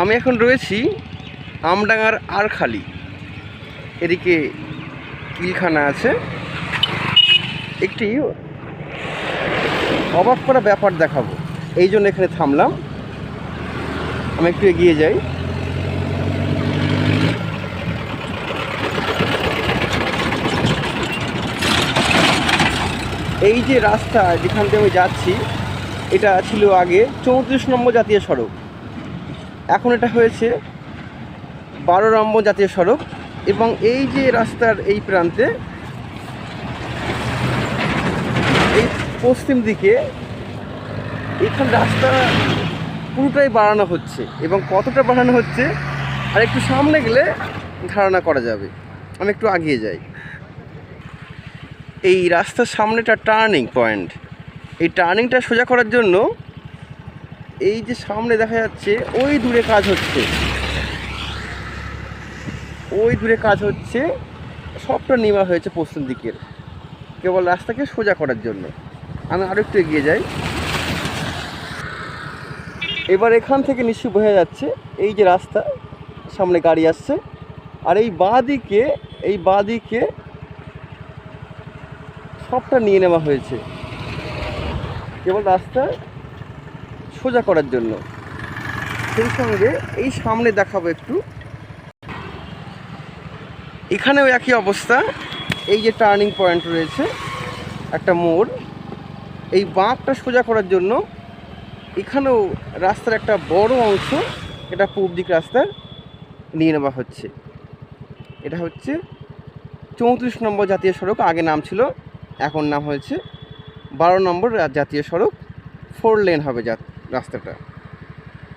আমি এখন রয়েছি আমডাঙ্গার আরখালি। এদিকে কিলখানা আছে। একটি অবাক করা ব্যাপার দেখাবো। এই জন্য এখানে থামলাম। আমি একটু এগিয়ে যাই। এই যে রাস্তা যেখান থেকে আমি যাচ্ছি, এটা ছিল আগে চৌত্রিশ নম্বর জাতীয় সড়ক। এখন এটা হয়েছে বারো নম্বর জাতীয় সড়ক এবং এই যে রাস্তার এই প্রান্তে এই পশ্চিম দিকে এখান রাস্তা পুরোটাই বাড়ানো হচ্ছে এবং কতটা বাড়ানো হচ্ছে আর একটু সামনে গেলে ধারণা করা যাবে। আমি একটু আগিয়ে যাই। এই রাস্তার সামনেটা টার্নিং পয়েন্ট এই টার্নিংটা সোজা করার জন্য এই যে সামনে দেখা যাচ্ছে, ওই দূরে কাজ হচ্ছে। ওই দূরে কাজ হচ্ছে, সবটা নেওয়া হয়েছে পশ্চিম দিকের। কেবল রাস্তাকে সোজা করার জন্য। আমি আরও একটু এগিয়ে যাই। এবার এখান থেকে নিশ্চয়ই বোঝা যাচ্ছে, এই যে রাস্তা, সামনে গাড়ি আসছে। আর এই বাঁ দিকে এই বাঁ দিকে সবটা নিয়ে নেওয়া হয়েছে। কেবল রাস্তা সোজা করার জন্য। সেই সঙ্গে এই সামনে দেখাবো একটু। এখানেও একই অবস্থা। এই যে টার্নিং পয়েন্ট রয়েছে, একটা মোড়। এই বাঁকটা সোজা করার জন্য এখানেও রাস্তার একটা বড় অংশ এটা পূব দিক রাস্তার নিয়ে নেওয়া হচ্ছে। এটা হচ্ছে চৌত্রিশ নম্বর জাতীয় সড়ক, আগে নাম ছিল, এখন নাম হয়েছে বারো নম্বর জাতীয় সড়ক, ফোর লেন হবে যা রাস্তাটা।